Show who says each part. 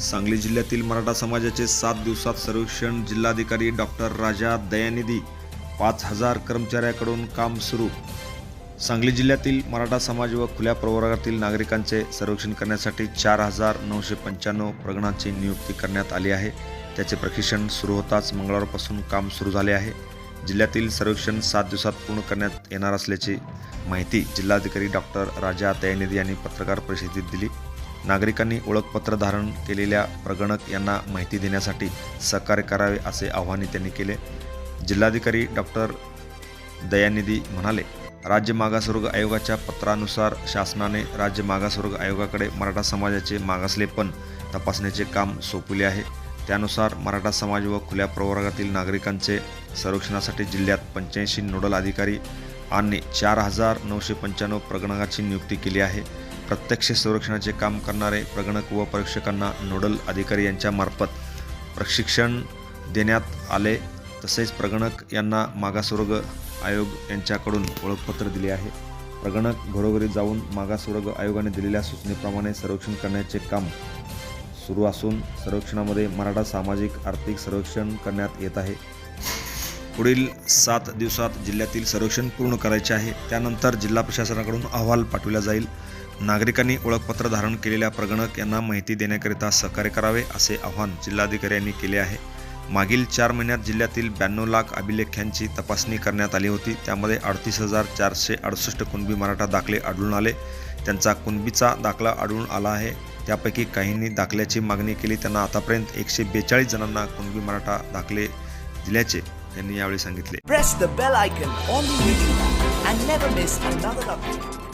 Speaker 1: सांगली जिल्ह्यातील मराठा समाजाचे सात दिवसात सर्वेक्षण जिल्हाधिकारी डॉक्टर राजा दयानिधी पाच हजार कर्मचाऱ्याकडून काम सुरू. सांगली जिल्ह्यातील मराठा समाज व खुल्या प्रवर्गातील नागरिकांचे सर्वेक्षण करण्यासाठी चार हजार नऊशे पंच्याण्णव प्रगणांची नियुक्ती करण्यात आली आहे. त्याचे प्रशिक्षण सुरू होताच मंगळवारपासून काम सुरू झाले आहे. जिल्ह्यातील सर्वेक्षण सात दिवसात पूर्ण करण्यात येणार असल्याची माहिती जिल्हाधिकारी डॉक्टर राजा दयानिधी यांनी पत्रकार परिषदेत दिली. नागरिकांनी ओळखपत्र धारण केलेल्या प्रगणक यांना माहिती देण्यासाठी सहकार्य करावे असे आवाहनही त्यांनी केले. जिल्हाधिकारी डॉक्टर दयानिधी म्हणाले राज्य मागासवर्ग आयोगाच्या पत्रानुसार शासनाने राज्य मागासवर्ग आयोगाकडे मराठा समाजाचे मागासलेपण तपासण्याचे काम सोपविले आहे. त्यानुसार मराठा समाज व खुल्या प्रवर्गातील नागरिकांचे संरक्षणासाठी जिल्ह्यात पंच्याऐंशी नोडल अधिकारी आणि चार हजार नऊशे पंच्याण्णव प्रगणकाची नियुक्ती केली आहे. प्रत्यक्ष संरक्षणाचे काम करणारे प्रगणक व परीक्षकांना नोडल अधिकारी यांच्यामार्फत प्रशिक्षण देण्यात आले. तसेच प्रगणक यांना मागासवर्ग आयोग यांच्याकडून ओळखपत्र दिले आहे. प्रगणक घरोघरी जाऊन मागासवर्ग आयोगाने दिलेल्या सूचनेप्रमाणे सर्वेक्षण करण्याचे काम सुरू असून सर्वेक्षणामध्ये मराठा सामाजिक आर्थिक सर्वेक्षण करण्यात येत आहे. पुढील सात दिवसात जिल्ह्यातील सर्वेक्षण पूर्ण करायचे आहे. त्यानंतर जिल्हा प्रशासनाकडून अहवाल पाठविला जाईल. नागरिकांनी ओळखपत्र धारण केलेल्या प्रगणक यांना माहिती देण्याकरिता सहकार्य करावे असे आवाहन जिल्हाधिकारी यांनी केले आहे. मागील चार महिन्यात जिल्ह्यातील ब्याण्णव लाख अभिलेख्यांची तपासणी करण्यात आली होती. त्यामध्ये अडतीस हजार चारशे अडुसष्ट कुणबी मराठा दाखले आढळून आले. त्यांचा कुणबीचा दाखला आढळून आला आहे. त्यापैकी काहींनी दाखल्याची मागणी केली. त्यांना आतापर्यंत एकशे बेचाळीस जणांना कुणबी मराठा दाखले दिल्याचे त्यांनी यावेळी सांगितले
Speaker 2: Press the bell icon on the YouTube app and never miss another update.